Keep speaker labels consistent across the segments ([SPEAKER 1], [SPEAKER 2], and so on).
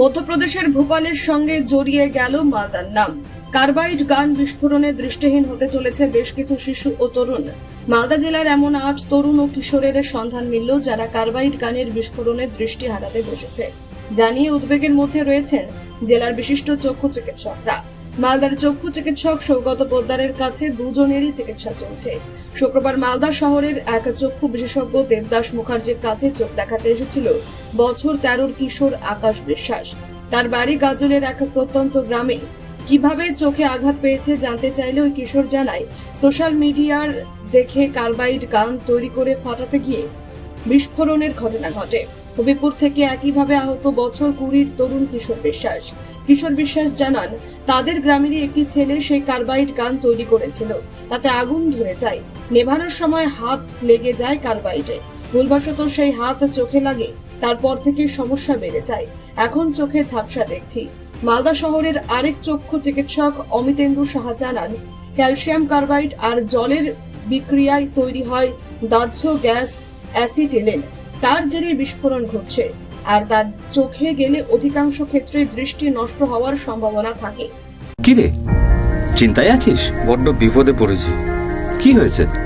[SPEAKER 1] মধ্যপ্রদেশের ভোপালের সঙ্গে জড়িয়ে গেল মালদার নাম। কার্বাইড গান বিস্ফোরণে দৃষ্টিহীন হতে চলেছে বেশ কিছু শিশু ও তরুণ। মালদা জেলার এমন আট তরুণ ও কিশোরের সন্ধান মিলল যারা কার্বাইড গানের বিস্ফোরণে দৃষ্টি হারাতে বসেছে। জানিয়ে উদ্বেগের মধ্যে রয়েছেন জেলার বিশিষ্ট চক্ষু চিকিৎসকরা। মালদার চক্ষু চিকিৎসক সৌগত পোদ্দারের কাছে দুজনেরই চিকিৎসা চলছে। শুক্রবার মালদা শহরের এক চক্ষু বিশেষজ্ঞ দেবদাস মুখার্জির কাছে চোখ দেখাতে এসেছিল। বছর তেরোর কিশোর আকাশ বিশ্বাস। তার বাড়ি গাজলের এক প্রত্যন্ত গ্রামে। কীভাবে চোখে আঘাত পেয়েছে জানতে চাইলে ওই কিশোর জানায়, সোশ্যাল মিডিয়ার দেখে কার্বাইড গান তৈরি করে ফাটাতে গিয়ে বিস্ফোরণের ঘটনা ঘটে। হবিপুর থেকে একইভাবে আহত বছর কুড়ির তরুণ কিশোর বিশ্বাস। কিশোর বিশ্বাস জানান, তাদের গ্রামেরই একটি ছেলে সেই কার্বাইড গান তৈরি করেছিল। তাতে আগুন ধরে যায়। নেভানোর সময় হাত লেগে যায় কার্বাইডে। ভুলবশত সেই হাত চোখে লাগে, তারপর থেকে সমস্যা বেড়ে যায়। এখন চোখে ঝাপসা দেখছি। মালদা শহরের আরেক চক্ষু চিকিৎসক অমিতেন্দু সাহা জানান, ক্যালসিয়াম কার্বাইড আর জলের বিক্রিয়ায় তৈরি হয় দাহ্য গ্যাস অ্যাসিটিলিন। তার জেরে বিস্ফোরণ ঘটছে। আর তার চোখে গেলে অধিকাংশ ক্ষেত্রে দৃষ্টি নষ্ট হওয়ার সম্ভাবনা থাকে।
[SPEAKER 2] কিরে? চিন্তায় আছিস?
[SPEAKER 3] বড্ড বিপদে পড়েছি।
[SPEAKER 2] কি হয়েছে?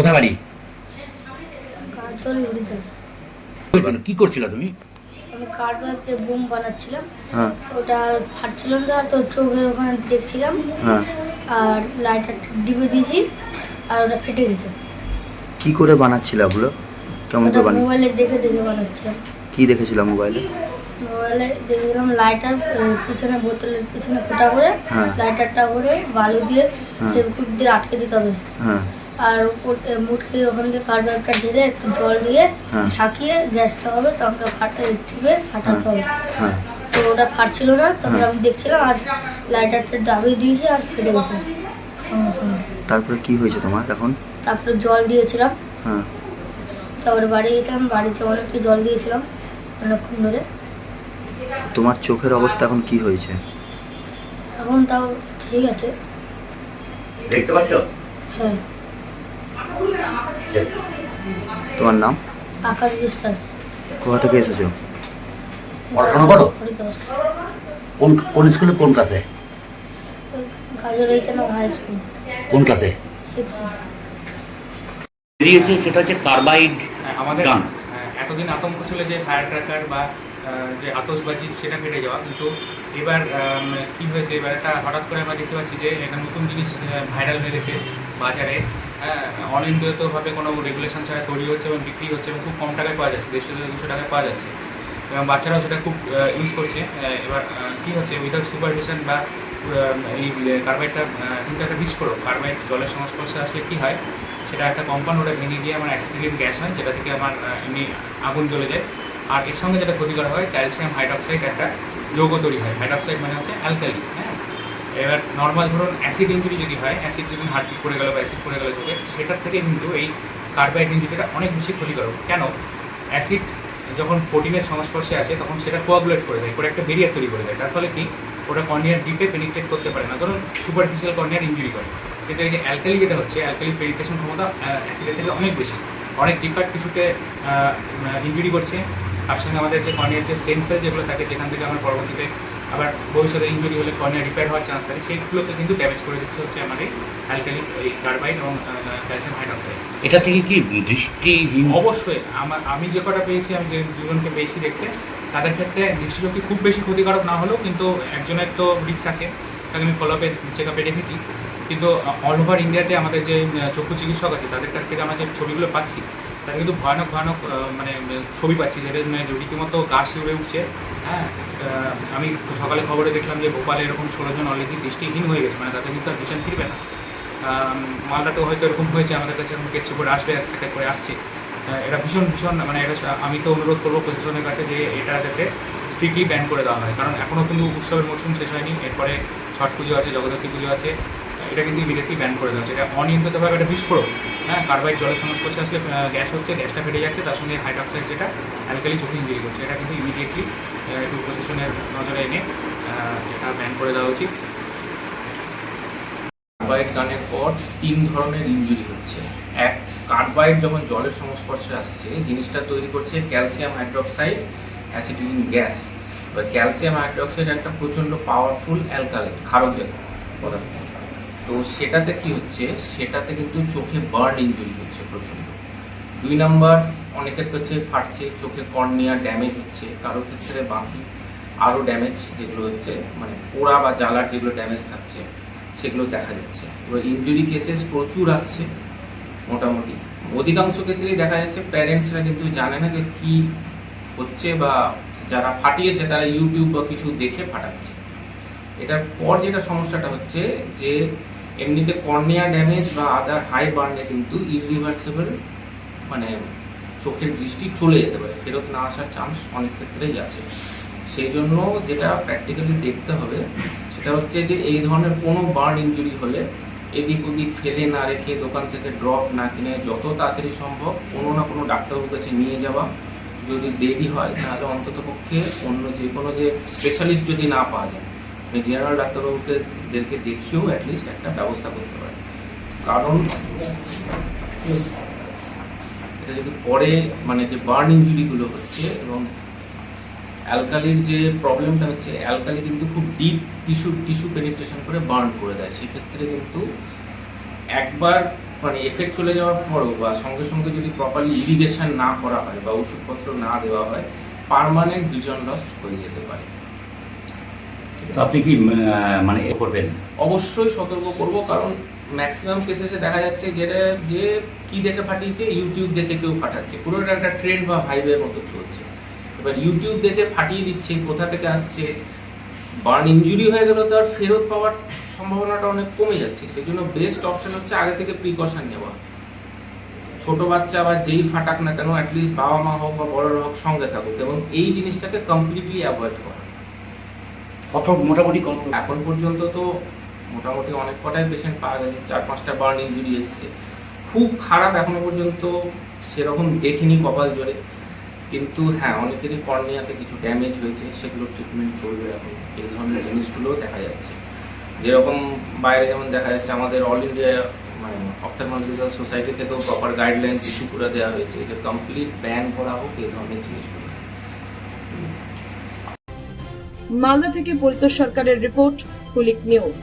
[SPEAKER 4] কোথা বাড়ি? কি করছিল তুমি?
[SPEAKER 5] আমি কাঠ বোম বানাচ্ছিলাম।
[SPEAKER 3] হ্যাঁ।
[SPEAKER 5] ওটা ফাটছিল না তো চোখের ওখানে দেখছিলাম।
[SPEAKER 3] হ্যাঁ।
[SPEAKER 5] আর লাইটার ডিবে দিয়েছি আর ওটা ফেটে গেছে।
[SPEAKER 6] কি করে বানাচ্ছিলে ওগুলো? কেমন করে বানিয়ে
[SPEAKER 5] মোবাইলে দেখে দেখে বানাচ্ছিলাম
[SPEAKER 6] কি দেখেছিলাম মোবাইলে?
[SPEAKER 5] মোবাইলে দেখেছিলাম লাইটার পিছনে বোতলের পিছনে ফোটা করে
[SPEAKER 6] হ্যাঁ।
[SPEAKER 5] লাইটারটা করে বালু দিয়ে। দিয়ে আটকে দিতে হবে।
[SPEAKER 6] হ্যাঁ।
[SPEAKER 5] আর উপর মুটকে ওখান থেকে কার্বারটা ঢেলে একটু জল দিয়ে
[SPEAKER 6] হ্যাঁ।
[SPEAKER 5] ঝাঁকিয়ে গ্যাসটা হবে তখন ফাটা টিপে ফাটাতে হবে।
[SPEAKER 6] হ্যাঁ।
[SPEAKER 5] তো ওটা ফাটছিল না তখন
[SPEAKER 6] হ্যাঁ।
[SPEAKER 5] আমি দেখছিলাম আর লাইটারটা দাবিয়ে দিয়েছি আর ফেটে গেছে।
[SPEAKER 6] তারপরে কি হয়েছে তোমার এখন?
[SPEAKER 5] তারপরে জল দিয়েছিলাম।
[SPEAKER 6] হ্যাঁ।
[SPEAKER 5] তারপরে বাড়ি গেছিলাম বাড়িতে অনেকটা জল দিয়েছিলাম অনেকক্ষণ ধরে।
[SPEAKER 6] তোমার চোখের অবস্থা এখন কি হয়েছে?
[SPEAKER 5] এখন তাও ঠিক আছে।
[SPEAKER 4] দেখতে পাচ্ছ?
[SPEAKER 5] হ্যাঁ।
[SPEAKER 6] তোমার নাম?
[SPEAKER 5] আকাশ বিশ্বাস।
[SPEAKER 6] কোথা থেকে এসেছ?
[SPEAKER 4] পড়াশোনা করো? কোন কোন স্কুলে কোন ক্লাসে কোন ক্লাসে বেরিয়েছে সেটা হচ্ছে কার্বাইড
[SPEAKER 7] হ্যাঁ, আমাদের
[SPEAKER 4] গান
[SPEAKER 7] হ্যাঁ, এতদিন আতঙ্ক ছিল যে ফায়ার ক্র্যাকার বা যে আতসবাজি সেটা ফেটে যাওয়া। কিন্তু এবার কি হয়েছে? এবার একটা হঠাৎ করে আমরা দেখতে পাচ্ছি যে একটা নতুন জিনিস ভাইরাল হয়ে গেছে বাজারে। হ্যাঁ, অনিয়ন্ত্রিতভাবে কোনো রেগুলেশন ছাড়া তৈরি হচ্ছে এবং বিক্রি হচ্ছে এবং খুব কম টাকায় পাওয়া যাচ্ছে দেড়শো থেকে দুশো টাকায় পাওয়া যাচ্ছে। এবং বাচ্চারাও সেটা খুব ইউজ করছে। এবার কী হচ্ছে উইদাউট সুপারভিশন বা এই কার্বাইডটা কিন্তু একটা বিস্ফোরক। কার্বাইড জলের সংস্পর্শে আসলে কী হয় সেটা একটা কম্পাউন্ড ওটা ভেঙে গিয়ে আমার অ্যাসিডিলিন গ্যাস হয় যেটা থেকে আমার এমনি আগুন জ্বলে যায়। আর এর সঙ্গে যেটা ক্ষতিকর হয় ক্যালসিয়াম হাইড্রক্সাইড একটা যৌগ তৈরি হয়। হাইড্রক্সাইড মানে হচ্ছে অ্যালকালি হ্যাঁ? এবার নর্মাল ধরুন অ্যাসিড ইঞ্জুরি যদি হয় অ্যাসিড যদি হার্টবিট পড়ে গেল বা অ্যাসিড পড়ে গেল চোখে, সেটার থেকে কিন্তু এই কার্বাইড ইঞ্জুরিটা অনেক বেশি ক্ষতিকারক। কেন? অ্যাসিড যখন প্রোটিনের সংস্পর্শে আছে তখন সেটা কোয়াগুলেট করে দেয়, করে একটা বেরিয়ার তৈরি করে দেয়। তার ফলে কি? ওটা কর্নিয়ার ডিপে পেনিট্রেট করতে পারে না। ধরুন সুপারফিশিয়াল কর্নিয়ার ইঞ্জুরি করে। কিন্তু এই যে অ্যালকালি যেটা হচ্ছে অ্যালকালি পেনিট্রেশন ক্ষমতা অ্যাসিডের থেকে অনেক বেশি। অনেক ডিপার টিস্যুতে ইঞ্জুরি করছে। তার সঙ্গে আমাদের যে কর্নিয়ার যে স্টেম সেল যেগুলো থাকে, যেখান থেকে আমরা পরবর্তীতে আবার ভবিষ্যতে ইঞ্জুরি হলে কর্নিয়া রিপেয়ার হওয়ার চান্স থাকে। সেইগুলোকে কিন্তু ড্যামেজ করে দিচ্ছে হচ্ছে আমার এই অ্যালকালি এই কার্বাইড এবং ক্যালসিয়াম হাইড্রক্সাইড
[SPEAKER 4] এটা থেকে কি দৃষ্টিহীন
[SPEAKER 7] অবশ্যই। আমার আমি যে কটা পেয়েছি আমি যে জীবনকে পেয়েছি দেখতে তাদের ক্ষেত্রে দৃষ্টিশক্তি খুব বেশি ক্ষতিকারক না হলেও কিন্তু একজনের তো রিক্স আছে। তাকে আমি ফলো আপে চেক আপে রেখেছি কিন্তু অল ওভার ইন্ডিয়াতে আমাদের যে চক্ষু চিকিৎসক আছে তাদের কাছ থেকে আমরা যে ছবিগুলো পাচ্ছি তারা কিন্তু ভয়ানক ভয়ানক মানে ছবি পাচ্ছি যেটা মানে রীতিমতো গা শিউরে উঠছে। হ্যাঁ? আমি সকালে খবরে দেখলাম যে ভোপালে এরকম ষোলো জন অলরেডি দৃষ্টিহীন হয়ে গেছে মানে তাদের কিন্তু আর ভিশন ফিরবে না। মালদাতেও হয়তো এরকম হয়েছে, আমাদের কাছে এখন কেস রিপোর্ট আসবে, এক এক করে আসছে। এটা ভীষণ ভীষণ মানে এটা আমি তো অনুরোধ করব প্রশাসনের কাছে যে এটা যাতে স্ট্রিক্টলি ব্যান করে দেওয়া হয়। কারণ এখনও কিন্তু উৎসবের মরশুম শেষ হয়নি, এরপরে ছট পুজো আছে, জগদ্ধাত্রী পুজো আছে এটা কিন্তু ইমিডিয়েটলি ব্যান করে দেওয়া হচ্ছে। এটা অনিয়ন্ত্রিতভাবে একটা বিস্ফোরক। হ্যাঁ কার্বাইড জলের সংস্পর্শে আসলে গ্যাস হচ্ছে, গ্যাসটা ফেটে যাচ্ছে, তার সঙ্গে হাইড্রক্সাইড যেটা অ্যালকালি চোখে ইঞ্জুরি করছে, এটা কিন্তু ইমিডিয়েটলি একটু প্রশাসনের নজরে এনে এটা ব্যান করে দেওয়া উচিত।
[SPEAKER 8] কার্বাইড গানের পর তিন ধরনের ইনজুরি হচ্ছে। এক কার্বাইড যখন জলের সংস্পর্শে আসছে, জিনিসটা তৈরি করছে ক্যালসিয়াম হাইড্রক্সাইড অ্যাসিডিন গ্যাস এবার ক্যালসিয়াম হাইড্রক্সাইড একটা প্রচণ্ড পাওয়ারফুল অ্যালকালিন ক্ষারকের পদার্থ। তো সেটাতে কি হচ্ছে? সেটাতে কিন্তু চোখে বার্ন ইনজুরি হচ্ছে প্রচণ্ড। দুই নাম্বার অনেকের কাছে ফাটছে, চোখে কর্নিয়া ড্যামেজ হচ্ছে কারও ক্ষেত্রে বাকি আরও ড্যামেজ যেগুলো হচ্ছে মানে পোড়া বা জ্বালার যেগুলো ড্যামেজ থাকছে, সেগুলো দেখা যাচ্ছে। এবার ইনজুরি কেসেস প্রচুর আসছে, মোটামুটি। অধিকাংশ ক্ষেত্রেই দেখা যাচ্ছে প্যারেন্টসরা কিন্তু জানে না যে কি হচ্ছে বা যারা ফাটিয়েছে তারা ইউটিউব বা কিছু দেখে ফাটাচ্ছে। এটার পর যেটা সমস্যাটা হচ্ছে যে এমনিতে কর্নিয়া ড্যামেজ বা আদার হাই বার্নে কিন্তু ইরিভার্সেবল মানে চোখের দৃষ্টি চলে যেতে পারে, ফেরত না আসার চান্স অনেক ক্ষেত্রেই আছে। সেই জন্য যেটা প্র্যাকটিক্যালি দেখতে হবে, সেটা হচ্ছে যে এই ধরনের কোনো বার্ন ইনজুরি হলে এদিক ওদিক ফেলে না রেখে দোকান থেকে ড্রপ না কিনে যত তাড়াতাড়ি সম্ভব কোনো না কোনো ডাক্তারবাবুর কাছে নিয়ে যাওয়া। যদি দেরি হয় তাহলে অন্তত পক্ষে অন্য যে কোনো যে স্পেশালিস্ট যদি না পাওয়া যায় জেনারেল ডাক্তারবাবুকে দেখিয়েও অ্যাটলিস্ট একটা ব্যবস্থা করতে পারে কারণ এটা যদি পরে মানে যে বার্ন ইনজুরিগুলো হচ্ছে এবং অ্যালকালির যে প্রবলেমটা হচ্ছে অ্যালকালি কিন্তু খুব ডিপ টিস্যু টিস্যু পেনিট্রেশন করে বার্ন করে দেয়। সেক্ষেত্রে কিন্তু একবার মানে এফেক্ট চলে যাওয়ার পরও বা সঙ্গে সঙ্গে যদি প্রপারলি ইরিগেশন না করা হয় বা ওষুধপত্র না দেওয়া হয় পার্মানেন্ট ভিজন লস হয়ে যেতে পারে।
[SPEAKER 4] আপনি কি মানে করবেন?
[SPEAKER 8] অবশ্যই সতর্ক করব, কারণ ম্যাক্সিমাম কেসেসে দেখা যাচ্ছে যেটা যে কি দেখে ফাটিয়েছে ইউটিউব দেখে কেউ ফাটাচ্ছে পুরোটা একটা ট্রেন্ড বা হাইওয়ের মতো চলছে। এবার ইউটিউব দেখে ফাটিয়ে দিচ্ছে, কোথা থেকে আসছে বার্ন ইনজুরি হয়ে গেলে, তো আর ফেরত পাওয়ার সম্ভাবনাটা অনেক কমে যাচ্ছে। সেই জন্য বেস্ট অপশন হচ্ছে আগে থেকে প্রিকশন নেওয়া। ছোট বাচ্চা বা যেই ফাটাক না কেন অ্যাটলিস্ট বাবা মা হোক বা বড়রা হোক সঙ্গে থাকুক, এবং এই জিনিসটাকে কমপ্লিটলি অ্যাভয়েড করা।
[SPEAKER 4] কত, মোটামুটি কত?
[SPEAKER 8] এখন পর্যন্ত তো মোটামুটি অনেক কটাই পেশেন্ট পাওয়া গেছে, চার পাঁচটা বার্ন ইঞ্জুরি এসছে। খুব খারাপ এখনও পর্যন্ত সেরকম দেখিনি কপাল জোরে কিন্তু হ্যাঁ অনেকেরই কর্নিয়াতে কিছু ড্যামেজ হয়েছে সেগুলো ট্রিটমেন্ট চলবে এখন। এই ধরনের জিনিসগুলোও দেখা যাচ্ছে। যেরকম বাইরে যেমন দেখা যাচ্ছে, আমাদের অল ইন্ডিয়া মানে অপথালমোলজিক্যাল সোসাইটি থেকেও প্রপার গাইডলাইন ইস্যু করে দেওয়া হয়েছে, যে কমপ্লিট ব্যান করা হোক, এই ধরনের জিনিসগুলো।
[SPEAKER 1] মালদা থেকে পরিত সরকারের রিপোর্ট হুলিক নিউজ।